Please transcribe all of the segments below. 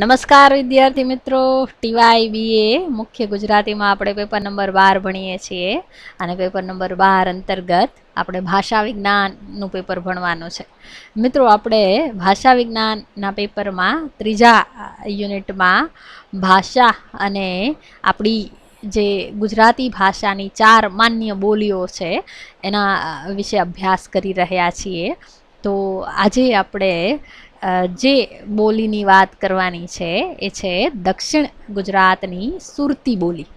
નમસ્કાર વિદ્યાર્થી મિત્રો. ટીવાય બીએ મુખ્ય ગુજરાતીમાં આપણે પેપર નંબર બાર ભણીએ છીએ. અને પેપર નંબર બાર અંતર્ગત આપણે ભાષા વિજ્ઞાનનું પેપર ભણવાનું છે. મિત્રો, આપણે ભાષા વિજ્ઞાનના પેપરમાં ત્રીજા યુનિટમાં ભાષા અને આપણી જે ગુજરાતી ભાષાની ચાર માન્ય બોલીઓ છે, એના વિશે અભ્યાસ કરી રહ્યા છીએ. તો આજે આપણે જે બોલીની વાત કરવાની છે, એ છે દક્ષિણ ગુજરાતની સુરતી બોલી.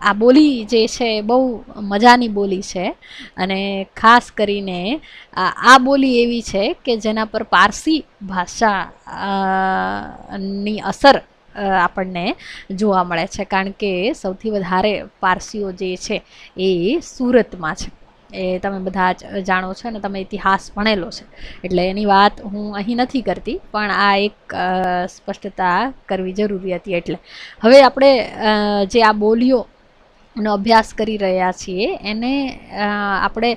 આ બોલી જે છે, બહુ મજાની બોલી છે અને ખાસ કરીને આ બોલી એવી છે કે જેના પર પારસી ભાષા ની અસર આપણને જોવા મળે છે. કારણ કે સૌથી વધારે પારસીઓ જે છે, એ સુરતમાં છે. એ તમે બધા જાણો છો અને તમે ઇતિહાસ ભણેલો છે. એટલે એની વાત હું અહીં નથી કરતી, પણ આ એક સ્પષ્ટતા કરવી જરૂરી હતી એટલે. હવે આપણે જે આ બોલીઓ નો અભ્યાસ કરી રહ્યા છીએ, એને આપણે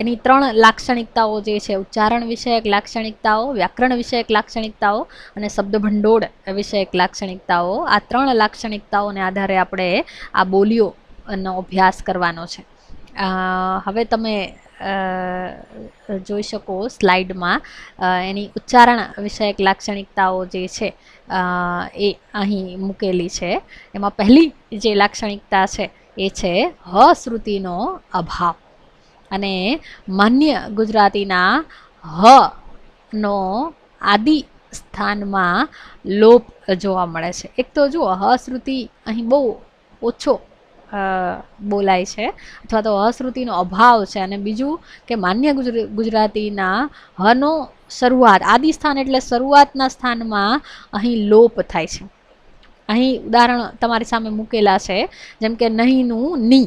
એની ત્રણ લાક્ષણિકતાઓ જે છે, ઉચ્ચારણ વિષયક લાક્ષણિકતાઓ, વ્યાકરણ વિષયક લાક્ષણિકતાઓ અને શબ્દભંડોળ વિષયક લાક્ષણિકતાઓ, આ ત્રણ લાક્ષણિકતાઓને આધારે આપણે આ બોલીઓનો અભ્યાસ કરવાનો છે. હવે તમે જોઈ શકો સ્લાઇડમાં એની ઉચ્ચારણ વિષયક લાક્ષણિકતાઓ જે છે એ અહીં મૂકેલી છે. એમાં પહેલી જે લાક્ષણિકતા છે, એ છે હ શ્રુતિનો અભાવ. અને માન્ય ગુજરાતીના હ નો આદિ સ્થાનમાં લોપ જોવા મળે છે. એક તો જુઓ, હશ્રુતિ અહીં બહુ ઓછો બોલાય છે અથવા તો અશ્રુતિનો અભાવ છે. અને બીજું કે માન્ય ગુજરા, ગુજરાતીના હનો શરૂઆત, આદિ સ્થાન એટલે શરૂઆતના સ્થાનમાં અહીં લોપ થાય છે. અહીં ઉદાહરણ તમારી સામે મૂકેલા છે, જેમ કે નહીંનું ની.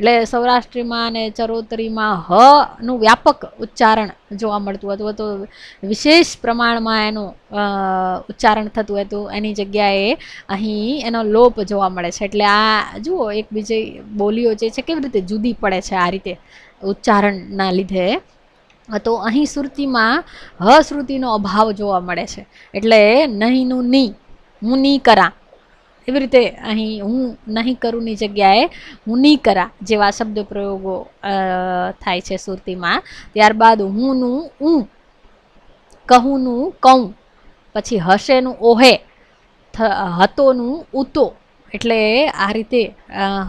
એટલે સૌરાષ્ટ્રીમાં અને ચરોતરીમાં હ નું વ્યાપક ઉચ્ચારણ જોવા મળતું હતું. તો વિશેષ પ્રમાણમાં એનું ઉચ્ચારણ થતું હતું. એની જગ્યાએ અહીં એનો લોપ જોવા મળે છે. એટલે આ જુઓ, એક બીજી બોલીઓ જે છે, કેવી રીતે જુદી પડે છે આ રીતે ઉચ્ચારણના લીધે. તો અહીં શ્રુતિમાં હ શ્રુતિનો અભાવ જોવા મળે છે. એટલે નહીંનું ની હું નહીં કરા એવી રીતે અહીં હું નહીં કરુંની જગ્યાએ હું નહીં કરા જેવા શબ્દ પ્રયોગો થાય છે સુરતીમાં. ત્યારબાદ હુંનું ઉં, કહુંનું કહું પછી હશેનું ઓહે હતોનું ઉતો. એટલે આ રીતે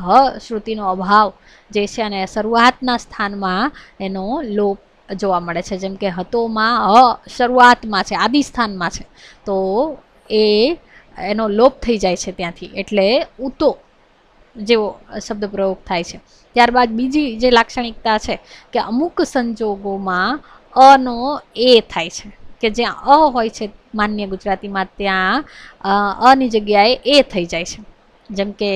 હ શ્રુતિનો અભાવ જે છે અને શરૂઆતના સ્થાનમાં એનો લોપ જોવા મળે છે. જેમ કે હતોમાં, હ શરૂઆતમાં છે, આદિ સ્થાનમાં છે. તો એ એનો લોપ થઈ જાય છે ત્યાંથી. એટલે ઉતો જેવો શબ્દ પ્રયોગ થાય છે. ત્યારબાદ બીજી જે લાક્ષણિકતા છે કે અમુક સંજોગોમાં અનો એ થાય છે. કે જ્યાં અ હોય છે માન્ય ગુજરાતીમાં ત્યાં અની જગ્યાએ એ થઈ જાય છે. જેમ કે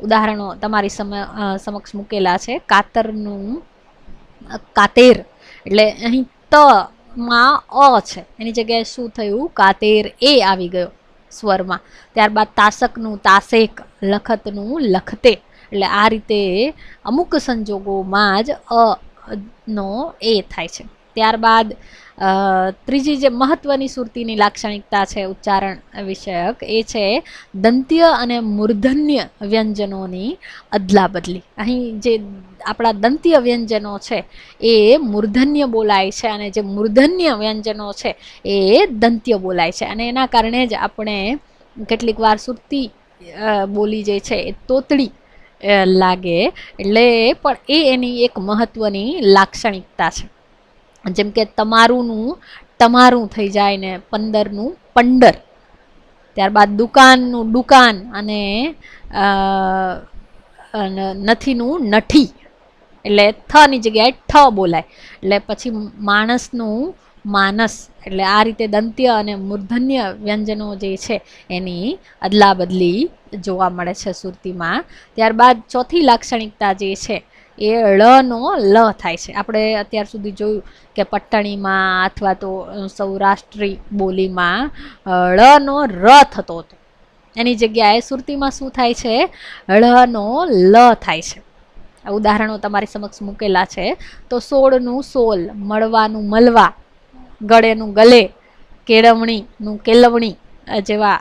ઉદાહરણો તમારી સમ સમક્ષ મૂકેલા છે. કાતરનું કાતેર. એટલે અહીં ત માં અ છે. એની જગ્યાએ શું થયું? કાતેર એ આવી ગયો. સ્વરમાં. ત્યારબાદ તાસકનું તાસેક લખતનું લખતે. એટલે આ રીતે અમુક સંજોગોમાં જ અ, નો, એ થાય છે. ત્યારબાદ ત્રીજી જે મહત્વની સુરતીની લાક્ષણિકતા છે ઉચ્ચારણ વિષયક, એ છે દંત્ય અને મૂર્ધન્ય વ્યંજનોની અદલા બદલી અહીં જે આપણા દંત્ય વ્યંજનો છે, એ મૂર્ધન્ય બોલાય છે અને જે મૂર્ધન્ય વ્યંજનો છે, એ દંત્ય બોલાય છે. અને એના કારણે જ આપણે કેટલીક વાર સુરતી બોલી જે છે એ તોતડી લાગે. એટલે પણ એ એની એક મહત્વની લાક્ષણિકતા છે. જેમ કે તમારુંનું, તમારું થઈ જાય ને પંદરનું પંદર ત્યારબાદ દુકાનનું દુકાન અને નથીનું નઠી. એટલે થની જગ્યાએ ઠ બોલાય. એટલે પછી માણસનું માનસ. એટલે આ રીતે દંત્ય અને મૂર્ધન્ય વ્યંજનો જે છે, એની અદલા બદલી જોવા મળે છે સુરતીમાં. ત્યારબાદ ચોથી લાક્ષણિકતા જે છે એ ળનો લ થાય છે. આપણે અત્યાર સુધી જોયું કે પટ્ટણીમાં અથવા તો સૌરાષ્ટ્રી બોલીમાં ળનો ર થતો હતો. એની જગ્યાએ સુરતીમાં શું થાય છે? ળનો લ થાય છે. આ ઉદાહરણો તમારી સમક્ષ મૂકેલા છે. તો સોળનું સોલ, મળવાનું મલવા, ગળેનું ગલે કેળવણીનું કેળવણી જેવા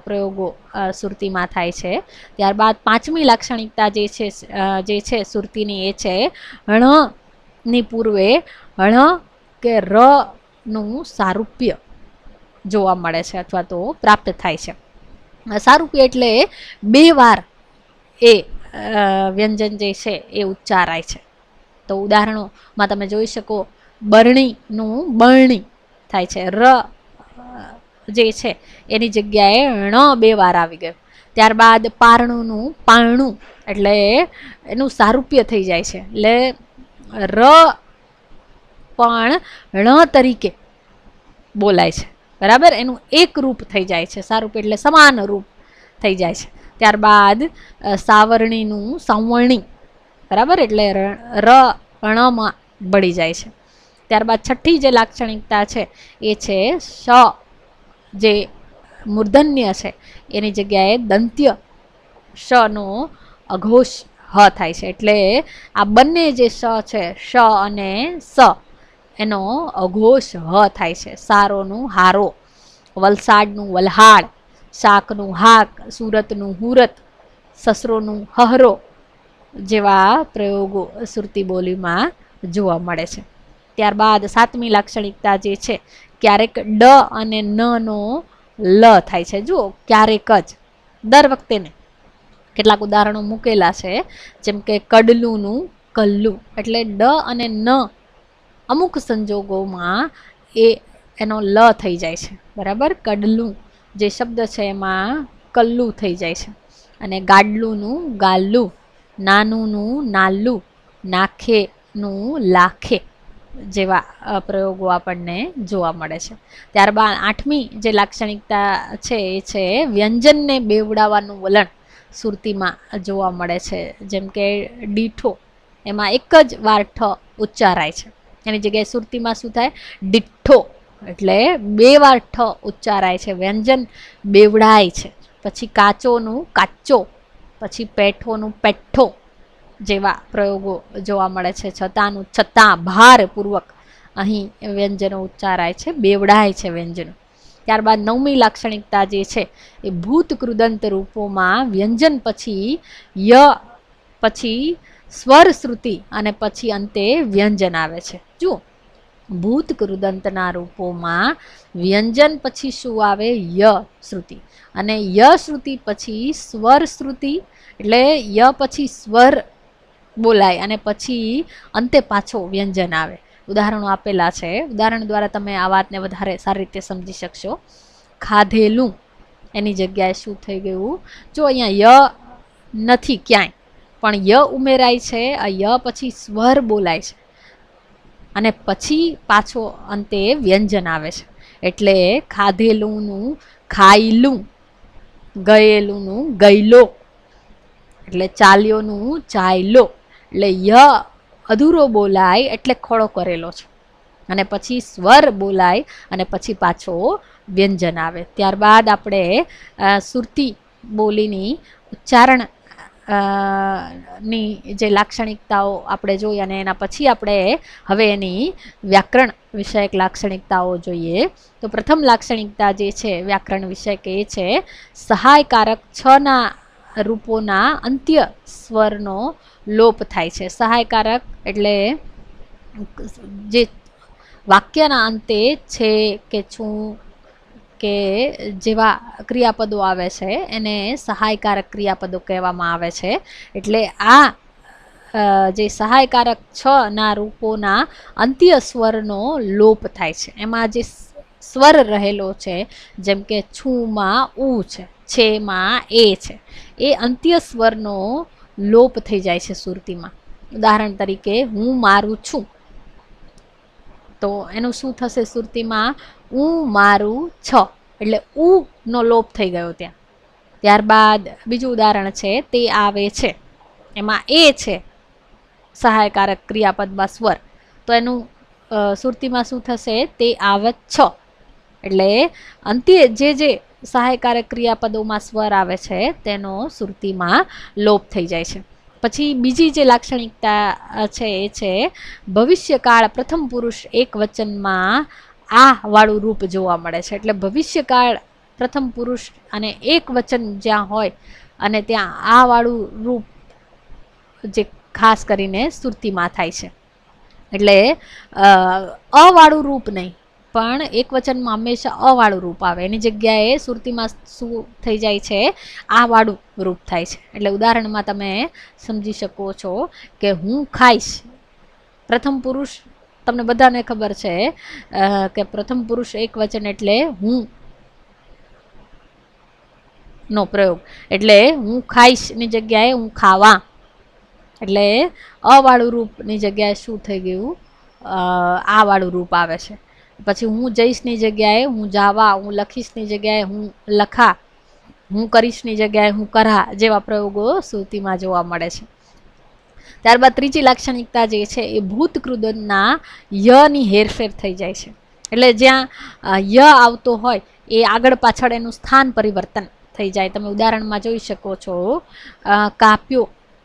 પ્રયોગો સુરતીમાં થાય છે. ત્યારબાદ પાંચમી લાક્ષણિકતા જે છે જે છે સુરતીની એ છે ણની પૂર્વે ણ કે ર નું સારૂપ્ય જોવા મળે છે અથવા તો પ્રાપ્ત થાય છે. સારૂપ્ય એટલે બે વાર એ વ્યંજન જે છે એ ઉચ્ચારાય છે. તો ઉદાહરણોમાં તમે જોઈ શકો, બરણીનું બરણી થાય છે. ર જે છે, એની જગ્યાએ ણ બે વાર આવી ગયો. ત્યારબાદ પારણુંનું પારણું, એટલે એનું સારૂપ્ય થઈ જાય છે. એટલે ર પણ ણ તરીકે બોલાય છે. બરાબર? એનું એક રૂપ થઈ જાય છે સારૂપ એટલે સમાન રૂપ થઈ જાય છે. ત્યારબાદ સાવરણીનું સંવરણી. બરાબર? એટલે ર- ર, ણમાં બળી જાય છે. ત્યારબાદ છઠ્ઠી જે લાક્ષણિકતા છે, એ છે શ જે મૂર્ધન્ય છે, એની જગ્યાએ દંત્ય શનો અઘોષ હ થાય છે. એટલે આ બંને જે શ છે, શ અને સ, એનો અઘોષ હ થાય છે. સારોનું હારો, વલસાડનું વલહાડ, શાકનું હાક, સુરતનું હુરત, સસરોનું હહરો જેવા પ્રયોગો સુરતી બોલીમાં જોવા મળે છે. ત્યારબાદ સાતમી લાક્ષણિકતા જે છે ક્યારેક ડ અને ન લ થાય છે. જુઓ, ક્યારેક જ. દર વખતે ને. કેટલાક ઉદાહરણો મૂકેલા છે. જેમ કે કડલુંનું કલ્લું. એટલે ડ અને ન અમુક સંજોગોમાં એ એનો લ થઈ જાય છે. બરાબર? કડલું જે શબ્દ છે એમાં કલ્લું થઈ જાય છે. અને ગાડલુંનું ગાલ્લું નાનુંનું નાલ્લું નાખેનું લાખે. જેવા પ્રયોગો આપણને જોવા મળે છે. ત્યારબાદ આઠમી જે લાક્ષણિકતા છે એ છે વ્યંજનને બેવડાવવાનું વલણ સુરતીમાં જોવા મળે છે. જેમ કે ડીઠો, એમાં એક જ વાર ઠ ઉચ્ચારાય છે. એની જગ્યાએ સુરતીમાં શું થાય? ડીઠો, એટલે બે વાર ઠ ઉચ્ચારાય છે. વ્યંજન બેવડાય છે. પછી કાચોનું કાચો, પછી પેઠોનું પેઠ્ઠો જેવા પ્રયોગો જોવા મળે છે. છતાંનું છતાં ભારપૂર્વક અહીં વ્યંજનો ઉચ્ચારાય છે, બેવડાય છે વ્યંજનો. ત્યારબાદ નવમી લાક્ષણિકતા જે છે એ ભૂત કૃદંત રૂપોમાં વ્યંજન પછી ય, પછી સ્વર શ્રુતિ અને પછી અંતે વ્યંજન આવે છે. જુઓ ભૂત કૃદંતના રૂપોમાં વ્યંજન પછી શું આવે? ય શ્રુતિ. અને ય શ્રુતિ પછી સ્વર શ્રુતિ એટલે ય પછી સ્વર બોલાય અને પછી અંતે પાછો વ્યંજન આવે. ઉદાહરણો આપેલા છે. ઉદાહરણ દ્વારા તમે આ વાતને વધારે સારી રીતે સમજી શકશો. ખાધેલું. એની જગ્યાએ શું થઈ ગયું? જો અહીંયા ય નથી ક્યાંય, પણ ય ઉમેરાય છે, આ ય પછી સ્વર બોલાય છે. અને પછી પાછો અંતે વ્યંજન આવે છે. એટલે ખાધેલુંનું, ખાઈલું, ગયેલુંનું, ગયેલો. એટલે ચાલ્યોનું ચાલ્યો એટલે ય અધૂરો બોલાય એટલે ખોળો કરેલો છે. અને પછી સ્વર બોલાય અને પછી પાછો વ્યંજન આવે. ત્યારબાદ આપણે સુરતી બોલીની ઉચ્ચારણની જે લાક્ષણિકતાઓ આપણે જોઈ અને એના પછી આપણે હવે એની વ્યાકરણ વિષયક લાક્ષણિકતાઓ જોઈએ. તો પ્રથમ લાક્ષણિકતા જે છે, વ્યાકરણ વિષયક એ છે, સહાયકારક છના રૂપોના અંત્ય સ્વરનો લોપ થાય છે. સહાયકારક એટલે જે વાક્યના અંતે છે કે છું કે જેવા ક્રિયાપદો આવે છે એને સહાયકારક ક્રિયાપદો કહેવામાં આવે છે. એટલે આ જે સહાયકારક છ ના રૂપોના અંત્ય સ્વરનો લોપ થાય છે. એમાં જે સ્વર રહેલો છે, જેમ કે છુંમાં ઉ છે છેમાં એ છે. એ અંત્ય સ્વરનો લોપ થઈ જાય છે સુરતીમાં. ઉદાહરણ તરીકે, હું મારું છું. તો એનું શું થશે સુરતીમાં? હું મારું છ. એટલે ઉ નો લોપ થઈ ગયો ત્યાં. ત્યારબાદ બીજું ઉદાહરણ છે, તે આવે છે. એમાં એ છે, સહાયકારક ક્રિયાપદમાં સ્વર. તો એનું સુરતીમાં શું થશે? તે આવે છ. એટલે અંતે જે જે સહાયકારક ક્રિયાપદોમાં સ્વર આવે છે તેનો સુરતીમાં લોપ થઈ જાય છે. પછી બીજી જે લાક્ષણિકતા છે એ છે ભવિષ્યકાળ પ્રથમ પુરુષ એક વચનમાં આ વાળું રૂપ જોવા મળે છે. એટલે ભવિષ્યકાળ પ્રથમ પુરુષ અને એક વચન જ્યાં હોય અને ત્યાં આ વાળું રૂપ જે ખાસ કરીને સુરતીમાં થાય છે. એટલે અ, અ રૂપ નહીં પણ એક વચનમાં હંમેશા અવાળું રૂપ આવે. એની જગ્યાએ સુરતીમાં શું થઈ જાય છે, આ વાળું રૂપ થાય છે. એટલે ઉદાહરણમાં તમે સમજી શકો છો કે હું ખાઈશ. પ્રથમ પુરુષ, તમને બધાને ખબર છે કે પ્રથમ પુરુષ એક વચન એટલે હું નો પ્રયોગ. એટલે હું ખાઈશની જગ્યાએ હું ખાવા. એટલે અવાળું રૂપની જગ્યાએ શું થઈ ગયું? આ વાળું રૂપ આવે છે. પછી હું જઈશની જગ્યાએ હું જાવા હું લખીશની જગ્યાએ હું લખા હું કરીશની જગ્યાએ હું કરા જેવા પ્રયોગો શ્રુતિમાં જોવા મળે છે. ત્યારબાદ ત્રીજી લાક્ષણિકતા જે છે એ ભૂતકૃદનના યની હેરફેર થઈ જાય છે. એટલે જ્યાં ય આવતો હોય એ આગળ પાછળ એનું સ્થાન પરિવર્તન થઈ જાય. તમે ઉદાહરણમાં જોઈ શકો છો અ,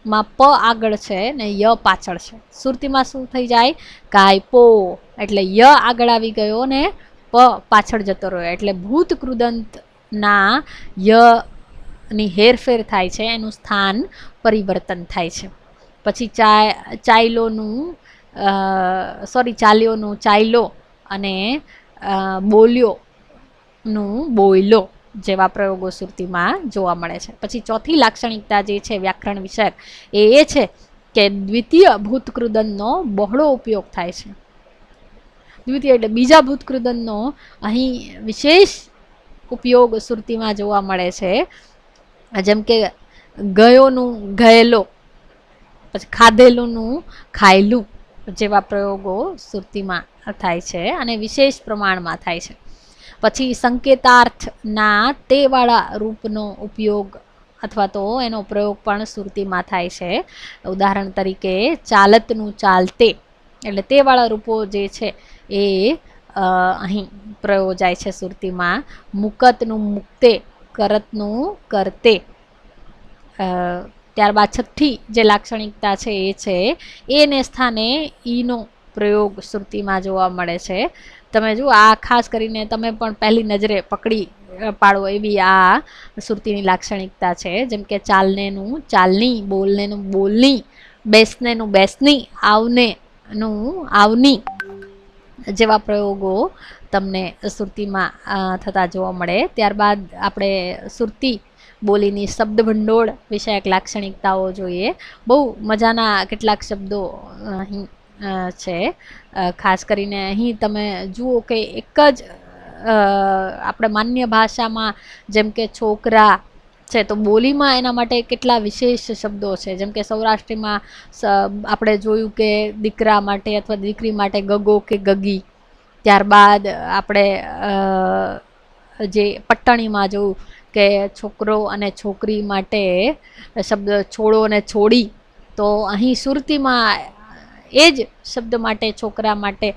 કાપ્યોમાં પ આગળ છે ને ય પાછળ છે. સુરતીમાં શું થઈ જાય? કાય પો. એટલે ય આગળ આવી ગયો ને પ પાછળ જતો રહ્યો. એટલે ભૂતકૃદંતના ય ની હેરફેર થાય છે, એનું સ્થાન પરિવર્તન થાય છે. પછી ચા ચાયલોનું સોરી ચાલ્યોનું ચાયલો અને બોલ્યોનું બોયલો. જેવા પ્રયોગો સુરતીમાં જોવા મળે છે. પછી ચોથી લાક્ષણિકતા જે છે વ્યાકરણ વિષયક, એ એ છે કે દ્વિતીય ભૂતકૃદનનો બહોળો ઉપયોગ થાય છે. દ્વિતીય એટલે બીજા ભૂતકૃદનનો અહીં વિશેષ ઉપયોગ સુરતીમાં જોવા મળે છે. જેમ કે ગયોનું ગયેલો, પછી ખાધેલુંનું ખાયેલું જેવા પ્રયોગો સુરતીમાં થાય છે અને વિશેષ પ્રમાણમાં થાય છે. પછી સંકેતાર્થના તેવાળા રૂપનો ઉપયોગ અથવા તો એનો પ્રયોગ પણ સુરતીમાં થાય છે. ઉદાહરણ તરીકે ચાલતનું ચાલતે, એટલે તેવાળા રૂપો જે છે એ અહીં પ્રયોજાય છે સુરતીમાં. મુકતનું મુક્તે, કરતનું કરતે. ત્યારબાદ છઠ્ઠી જે લાક્ષણિકતા છે એ છે, એને સ્થાને ઈનો પ્રયોગ શ્રુતિમાં જોવા મળે છે. તમે જુઓ, આ ખાસ કરીને તમે પણ પહેલી નજરે પકડી પાડો એવી આ સુરતીની લાક્ષણિકતા છે. જેમ કે ચાલનેનું, ચાલની, બોલનેનું, બોલની, બેસનેનું બેસની, આવનેનું આવની જેવા પ્રયોગો તમને સુરતીમાં થતા જોવા મળે. ત્યારબાદ આપણે સુરતી બોલીની શબ્દ ભંડોળ વિષયક લાક્ષણિકતાઓ જોઈએ. બહુ મજાના કેટલાક શબ્દો અહીં છે. ખાસ કરીને અહીં તમે જુઓ કે એક જ આપણે માન્ય ભાષામાં જેમ કે છોકરા છે, તો બોલીમાં એના માટે કેટલા વિશેષ શબ્દો છે. જેમ કે સૌરાષ્ટ્રીમાં આપણે જોયું કે દીકરા માટે અથવા દીકરી માટે ગગો કે ગગી. ત્યારબાદ આપણે જે પટ્ટણીમાં જોયું કે છોકરો અને છોકરી માટે શબ્દ છોડો અને છોડી. તો અહીં સુરતીમાં એ જ શબ્દ માટે છોકરા માટે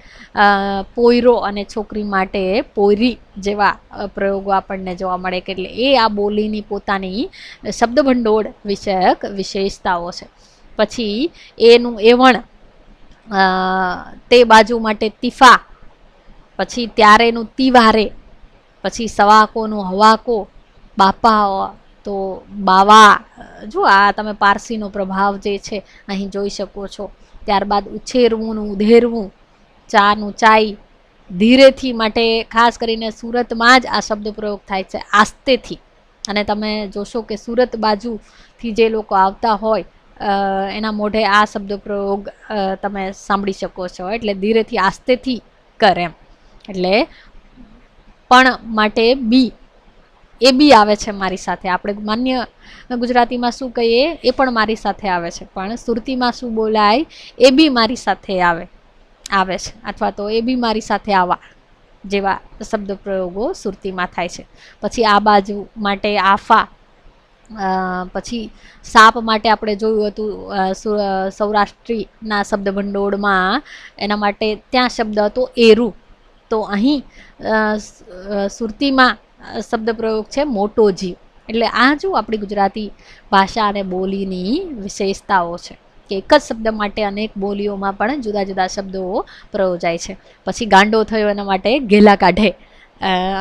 પોયરો અને છોકરી માટે પોયરી જેવા પ્રયોગો આપણને જોવા મળે કે એટલે એ આ બોલીની પોતાની શબ્દભંડોળ વિષયક વિશેષતાઓ છે. પછી એનું એવણ તે બાજુ માટે તીફા, પછી ત્યારેનું તિવારે, પછી સવાકોનું હવાકો બાપા તો બાવા જો આ તમે પારસીનો પ્રભાવ જે છે, અહીં જોઈ શકો છો. ત્યારબાદ ઉછેરવુંનું ઉધેરવું, ચાનું ચાઈ ધીરેથી માટે ખાસ કરીને સુરતમાં જ આ શબ્દ પ્રયોગ થાય છે, આસ્તેથી. અને તમે જોશો કે સુરત બાજુથી જે લોકો આવતા હોય એના મોઢે આ શબ્દ પ્રયોગ તમે સાંભળી શકો છો. એટલે ધીરેથી આસ્તેથી કરે એમ. એટલે, પણ માટે બી એ બી આવે છે મારી સાથે. આપણે માન્ય ગુજરાતીમાં શું કહીએ, એ પણ મારી સાથે આવે છે. પણ સુરતીમાં શું બોલાય, એ બી મારી સાથે આવે આવે છે. અથવા તો એ બી મારી સાથે આવા જેવા શબ્દ પ્રયોગો સુરતીમાં થાય છે. પછી આ બાજુ માટે આફા પછી સાપ માટે આપણે જોયું હતું સૌરાષ્ટ્રીના શબ્દ ભંડોળમાં એના માટે ત્યાં શબ્દ હતો એરુ. તો અહીં સુરતીમાં શબ્દ પ્રયોગ છે મોટો જીવ એટલે આ જો આપણી ગુજરાતી ભાષા અને બોલીની વિશેષતાઓ છે કે એક જ શબ્દ માટે અનેક બોલીઓમાં પણ જુદા જુદા શબ્દો પ્રયોજાય છે. પછી ગાંડો થયો એના માટે ઘેલા કાઢે.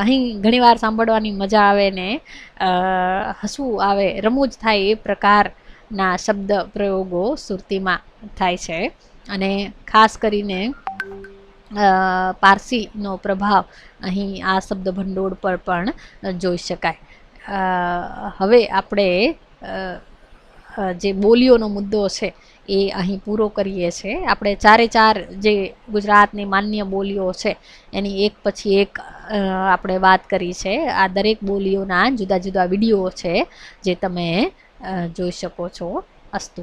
અહીં ઘણીવાર સાંભળવાની મજા આવે ને હસવું આવે રમૂજ થાય એ પ્રકારના શબ્દ પ્રયોગો સુરતીમાં થાય છે. અને ખાસ કરીને પારસીનો પ્રભાવ અહીં આ શબ્દ ભંડોળ પર પણ જોઈ શકાય. હવે આપણે જે બોલીઓનો મુદ્દો છે એ અહીં પૂરો કરીએ છીએ. આપણે ચારે ચાર જે ગુજરાતની માન્ય બોલીઓ છે, એની એક પછી એક આપણે વાત કરી છે. આ દરેક બોલીઓના જુદા જુદા વીડિયો છે, જે તમે જોઈ શકો છો. અસ્તુ.